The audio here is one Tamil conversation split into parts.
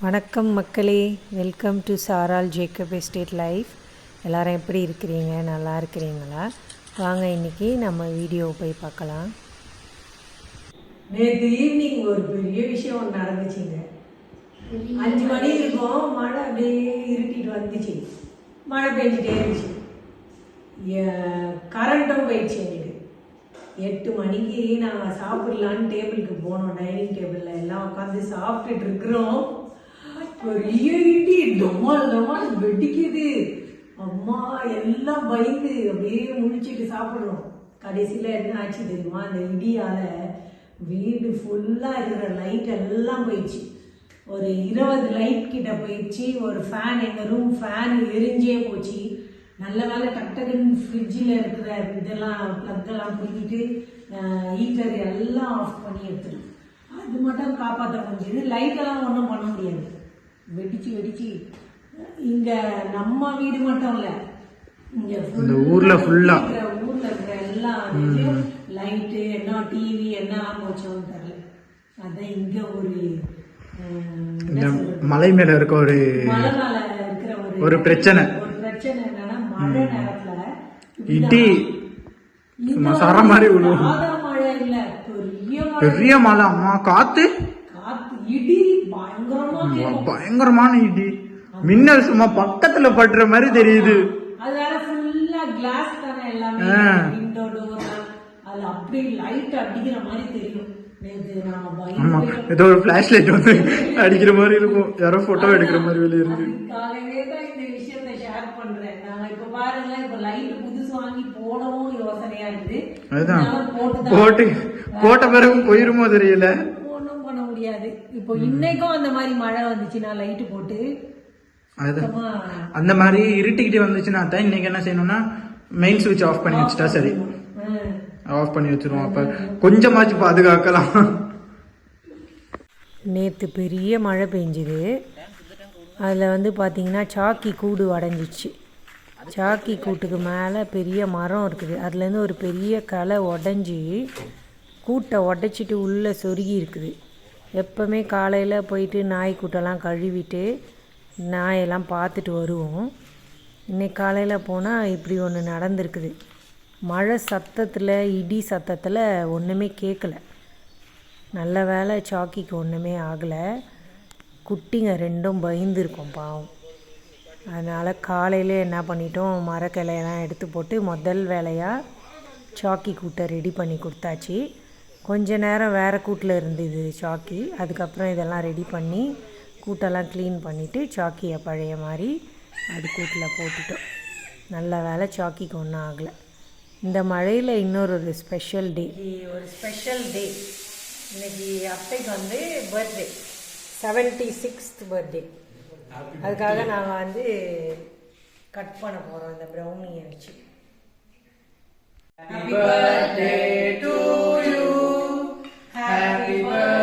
வணக்கம் மக்களே. Welcome to Saral Jacob estate life எல்லோரும் எப்படி இருக்கிறீங்க? நல்லா இருக்கிறீங்களா? வாங்க இன்னைக்கு நம்ம வீடியோ போய் பார்க்கலாம். நேற்று ஈவினிங் ஒரு பெரிய விஷயம் ஒன்று நடந்துச்சுங்க. அஞ்சு மணி இருக்கும். மழை அப்படியே இருட்டிட்டு வந்துச்சு. மழை பெஞ்சிட்டே இருந்துச்சு. கரண்ட்டும் போயிடுச்சு எங்களுக்கு. எட்டு மணிக்கு நாங்கள் சாப்பிடலான்னு டேபிளுக்கு போனோம். டைனிங் டேபிளில் எல்லாம் உட்காந்து சாப்பிட்டுட்டு இருக்கிறோம். பெரிய இடி டொமால் டொமால் வெடிக்குது. அம்மா எல்லாம் பயந்து அப்படியே முழிச்சிட்டு சாப்பிடுறோம். கடைசியில் என்ன ஆச்சு தெரியுமா? அந்த இடியால் வீடு ஃபுல்லாக இருக்கிற லைட் எல்லாம் போயிடுச்சு. ஒரு இருபது லைட் கிட்ட போயிடுச்சு. ஒரு ஃபேன் எங்கள் ரூம் ஃபேன் எரிஞ்சே போச்சு. நல்ல வேலை டக்குன்னு ஃப்ரிட்ஜில் இருக்கிற இதெல்லாம் ப்ளக்கெல்லாம் பிடிக்கிட்டு ஹீட்டர் எல்லாம் ஆஃப் பண்ணி எடுத்துடும் அது மட்டும் காப்பாற்ற முடிஞ்சது. லைட்டெல்லாம் ஒன்றும் பண்ண முடியாது. வெடிச்சு வெடிச்சு இங்க நம்ம வீடு மட்டும் இல்ல இங்க ஊர்ல. இருக்கிற ஊர்ல இருக்கிற எல்லா லைட்டு என்ன டிவி என்னலாம் போச்சோன்னு தெரியல அதான் இங்க ஒரு என்ன? மலை மேல இருக்க ஒரு மலை மேல இருக்கிற ஒரு பிரச்சனை. ஒரு பிரச்சனை என்னன்னா மழை நேரத்துல இடி சர மாதிரி விழுவும். பெரிய மழை அம்மா காத்து காத்து இடி. பயங்கரமான இடி. மின்னல் சும்மா பக்கத்துல படுற மாதிரி தெரியுது. அதனால ஃபுல்லா கிளாஸ் தானே எல்லாமே ஆ. விண்டோ டோர் அதுல அப்படியே லைட் அடிக்கிற மாதிரி தெரியும். ஏதோ ஒரு பிளாஷ் லைட் வந்து அடிக்கிற மாதிரி இருக்கும். யாரோ போட்டோ எடுக்கிற மாதிரி வெளியே இருக்கு. காலையிலே தான் இந்த விஷயத்தை ஷேர் பண்றேன். நாங்க இப்ப பாருங்க இப்ப லைட் புதுசு வாங்கி போடவும் யோசனையா இருக்குது. அதுதான். போட்டு போட்ட பிறகு போயிருமோ தெரியல. முடியாது. இப்போ இன்னைக்கும் அந்த மாதிரி மழை வந்துச்சுன்னா லைட் போட்டு அந்த மாதிரி இருட்டிக்கிட்டு வந்துச்சுன்னா தான் இன்னைக்கு என்ன செய்யணும்னா மெயின் சுவிட்ச் ஆஃப் பண்ணி வச்சுட்டா சரி. ஆஃப் பண்ணி வச்சிருவோம். அப்ப கொஞ்சமாச்சும் பாதுகாக்கலாம். நேற்று பெரிய மழை பெஞ்சுது. அதில் வந்து பார்த்திங்கன்னா சாக்கி கூடு உடஞ்சிச்சு சாக்கி கூட்டுக்கு மேலே பெரிய மரம் இருக்குது. அதுலேருந்து ஒரு பெரிய களை உடஞ்சி கூட்டை உடச்சிட்டு உள்ளே சொருகி இருக்குது. எப்போவுமே காலையில் போயிட்டு நாய் கூட்டெல்லாம் கழுவிட்டு நாயெல்லாம் பார்த்துட்டு வருவோம். இன்னைக்கு காலையில் போனால் இப்படி ஒன்று நடந்திருக்குது. மழை சத்தத்தில் இடி சத்தத்தில் ஒன்றுமே கேட்கல நல்ல வேலை சாக்கிக்கு ஒன்றுமே ஆகலை. குட்டிங்க ரெண்டும் பயந்துருக்கும் பாவம். அதனால் காலையில் என்ன பண்ணிட்டோம்? மரக்கிளையெல்லாம் எடுத்து போட்டு முதல் வேலையாக சாக்கி கூட்டை ரெடி பண்ணி கொடுத்தாச்சு. கொஞ்ச நேரம் வேறு கூட்டில் இருந்தது சாக்கி. அதுக்கப்புறம் இதெல்லாம் ரெடி பண்ணி கூட்டெல்லாம் க்ளீன் பண்ணிவிட்டு சாக்கியை பழைய மாதிரி அது கூட்டில் போட்டுட்டோம். நல்ல வேலை சாக்கிக்கு ஒன்றும் ஆகலை. இந்த மழையில் இன்னொரு ஒரு ஸ்பெஷல் டே ஒரு ஸ்பெஷல் டே இன்னைக்கு அத்தைக்கு வந்து பர்த்டே செவன்ட்டி சிக்ஸ்த் பர்த்டே அதுக்காக நாங்கள் வந்து கட் பண்ண போகிறோம் இந்த ப்ரௌனியை வச்சு. Happy birthday.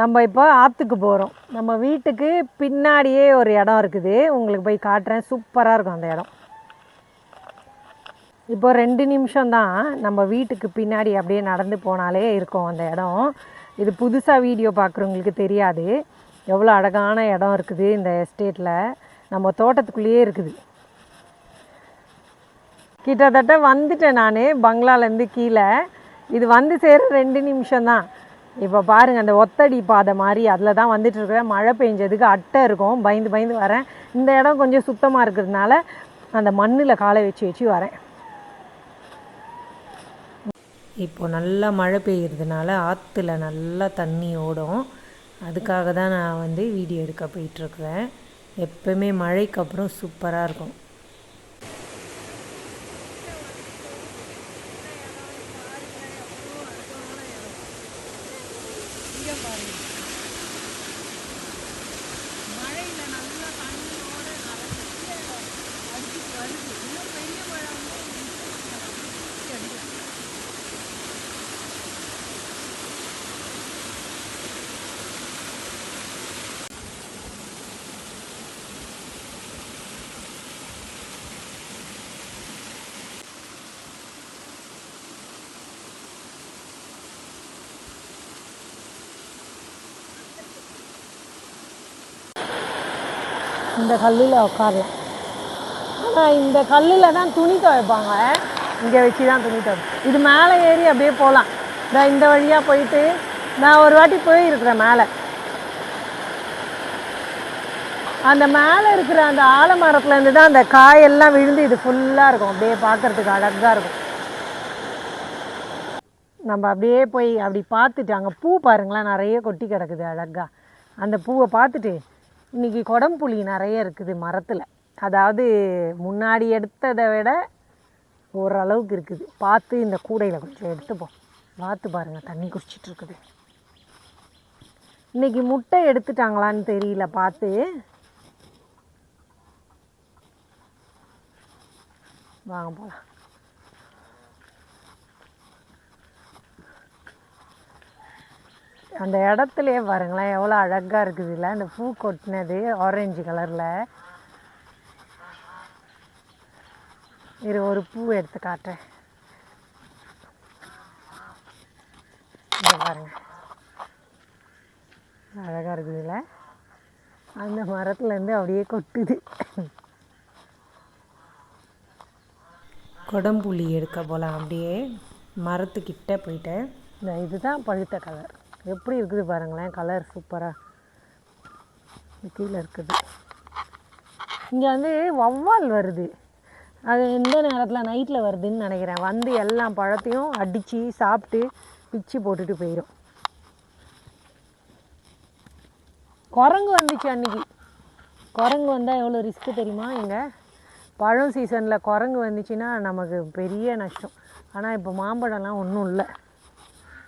நம்ம இப்போ ஆற்றுக்கு போகிறோம் நம்ம வீட்டுக்கு பின்னாடியே ஒரு இடம் இருக்குது. உங்களுக்கு போய் காட்டுறேன். சூப்பராக இருக்கும் அந்த இடம். இப்போ ரெண்டு நிமிஷம் தான் நம்ம வீட்டுக்கு பின்னாடி அப்படியே நடந்து போனாலே இருக்கும் அந்த இடம். இது புதுசாக வீடியோ பார்க்குறவங்களுக்கு தெரியாது. எவ்வளோ அழகான இடம் இருக்குது இந்த எஸ்டேட்டில் நம்ம தோட்டத்துக்குள்ளேயே இருக்குது. கிட்டத்தட்ட வந்துட்டேன் நான். பங்களாலேருந்து கீழே. இது வந்து சேர ரெண்டு நிமிஷம் தான். இப்போ பாருங்கள் அந்த ஒத்தடி பாதை மாதிரி அதில் தான் வந்துட்டு இருக்கிறேன் மழை பெஞ்சதுக்கு அட்டை இருக்கும். பயந்து பயந்து வரேன். இந்த இடம் கொஞ்சம் சுத்தமாக இருக்கிறதுனால அந்த மண்ணில் காலை வச்சு வச்சு வரேன். இப்போ நல்லா மழை பெய்கிறதுனால ஆற்றுல நல்லா தண்ணி ஓடும். அதுக்காக தான் நான் வந்து வீடியோ எடுக்க போயிட்டுருக்குறேன். எப்போவுமே மழைக்கு அப்புறம் சூப்பராக இருக்கும். இந்த கல்லில் உட்காரலாம். ஆனால் இந்த கல்லில் தான் துணி துவைப்பாங்க. இங்கே வச்சு தான் துணி துவைப்போம். இது மேலே ஏறி அப்படியே போகலாம். நான் இந்த வழியாக போயிட்டு நான் ஒரு வாட்டி போயிருக்கிறேன் மேலே. அந்த மேலே இருக்கிற அந்த ஆலமரத்துலேருந்து தான் அந்த காயெல்லாம் விழுந்து இது ஃபுல்லாக இருக்கும். அப்படியே பார்க்கறதுக்கு அழகாக இருக்கும். நம்ம அப்படியே போய் அப்படி பார்த்துட்டு அங்கே பூ பாருங்களேன் நிறைய கொட்டி கிடக்குது அழகாக அந்த பூவை பார்த்துட்டு இன்றைக்கி குடம்புளி நிறைய இருக்குது மரத்தில். அதாவது முன்னாடி எடுத்ததை விட ஓரளவுக்கு இருக்குது. பார்த்து இந்த கூடையில் கொஞ்சம் எடுத்துப்போம் பார்த்து பாருங்கள் தண்ணி குடிச்சிட்ருக்குது இன்றைக்கி இன்னைக்கு முட்டை எடுத்துட்டாங்களான்னு தெரியல பார்த்து. வாங்க போகலாம் அந்த இடத்துலயே பாருங்களேன் எவ்வளோ அழகாக இருக்குது இல்லை அந்த பூ கொட்டினது ஆரஞ்சு கலரில் இரு ஒரு பூ எடுத்து காட்டுறேன். இங்க பாருங்க. அழகாக இருக்குதுல்ல அந்த மரத்துலேருந்து அப்படியே கொட்டுது. குடம்புளி எடுக்க போகலாம் அப்படியே. மரத்துக்கிட்ட போயிட்டேன் இந்த இதுதான் பழுத்த கலர் எப்படி இருக்குது பாருங்களேன் கலர் சூப்பராக கீழே இருக்குது. இங்கே வந்து வௌவால் வருது. அது எந்த நேரத்தில் நைட்டில் வருதுன்னு நினைக்கிறேன். வந்து எல்லா பழத்தையும் அடித்து சாப்பிட்டு பிச்சு போட்டுட்டு போயிடும் குரங்கு வந்துச்சு அன்னைக்கு. குரங்கு வந்தால் எவ்வளோ ரிஸ்க்கு தெரியுமா இங்கே? பழம் சீசனில் குரங்கு வந்துச்சுன்னா நமக்கு பெரிய நஷ்டம். ஆனால் இப்போ மாம்பழம்லாம் ஒன்றும் இல்லை.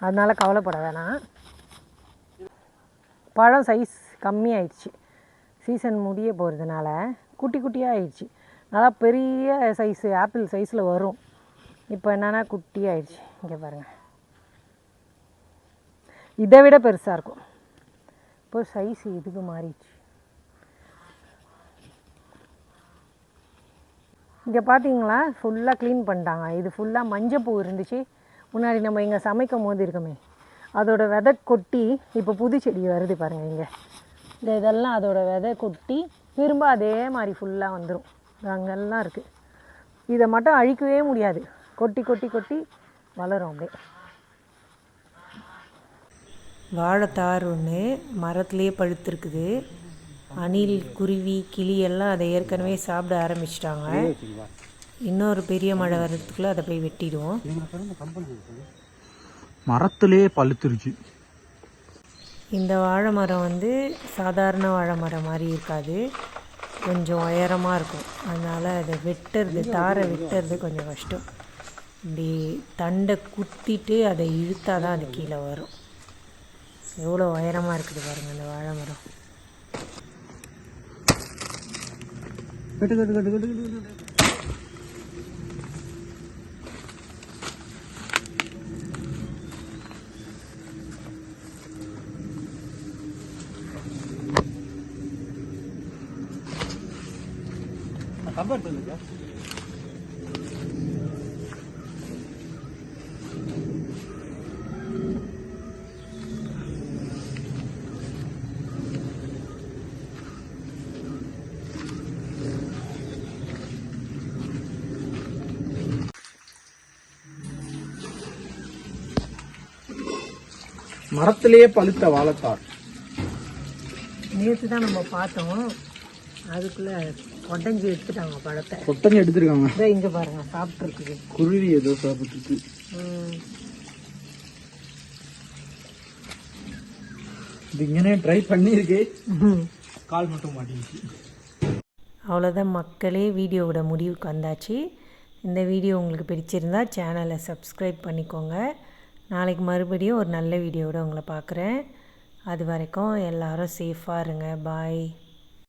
அதனால் கவலைப்பட வேணாம். பழம் சைஸ் கம்மியாயிடுச்சு. சீசன் முடிய போகிறதுனால குட்டி குட்டியாக ஆயிடுச்சு. நல்லா பெரிய சைஸு ஆப்பிள் சைஸில் வரும். இப்போ என்னன்னா குட்டி ஆயிடுச்சு. இங்கே பாருங்கள் இதை விட பெருசாக இருக்கும். இப்போ சைஸ் இதுக்கு மாறிடுச்சு. இங்கே பார்த்தீங்களா ஃபுல்லாக க்ளீன் பண்ணிட்டாங்க. இது ஃபுல்லாக மஞ்சப்பூ இருந்துச்சு. முன்னாடி நம்ம இங்கே சமைக்கும் போது இருக்குமே. அதோட விதை கொட்டி இப்போ புது செடி வருது பாருங்கள் இங்கே. இந்த இதெல்லாம் அதோட விதை கொட்டி திரும்ப அதே மாதிரி ஃபுல்லாக வந்துடும் அங்கெல்லாம் இருக்குது இதை மட்டும் அழிக்கவே முடியாது. கொட்டி கொட்டி கொட்டி வளரும் அப்படியே. வாழைத்தார் ஒன்று மரத்துலேயே பழுத்திருக்குது. அணில் குருவி கிளி எல்லாம் அதை ஏற்கனவே சாப்பிட ஆரம்பிச்சிட்டாங்க. இன்னொரு பெரிய மழை வர்றதுக்குள்ளே அதை போய் வெட்டிடுவோம். மரத்திலே பழுத்துருச்சு. இந்த வாழை மரம் வந்து சாதாரண வாழை மரம் மாதிரி இருக்காது. கொஞ்சம் உயரமாக இருக்கும். அதனால் அதை வெட்டுறது தாரை வெட்டுறது கொஞ்சம் கஷ்டம். இப்படி தண்டை குத்திட்டு அதை இழுத்தா தான் அது கீழே வரும். எவ்வளோ உயரமாக இருக்குது பாருங்கள் இந்த வாழை மரம் கட்டு கட்டு கட்டு கட்டு கட்டு கட்டு மரத்திலேயே பழுத்த வாழைத்தார் நேற்று தான் நம்ம பார்த்தோம். அதுக்குள்ளே உடஞ்சி எடுத்துட்டாங்க பழத்தை. கொட்டங்க எடுத்திருக்காங்க. இதோ இங்கே பாருங்கள் சாப்பிட்ருக்குது குருவி ஏதோ சாப்பிட்டுருக்கு. இது இங்கனே ட்ரை பண்ணியிருக்கு. கால் மட்டும் மாட்டிருச்சு அவ்வளோதான் மக்களே வீடியோவோட முடிவுக்கு வந்தாச்சு. இந்த வீடியோ உங்களுக்கு பிடிச்சிருந்தா சேனலை சப்ஸ்கிரைப் பண்ணிக்கோங்க. நாளைக்கு மறுபடியும் ஒரு நல்ல வீடியோவோட உங்களை பார்க்குறேன். அது வரைக்கும் எல்லாரும் சேஃபாக இருங்க. பாய்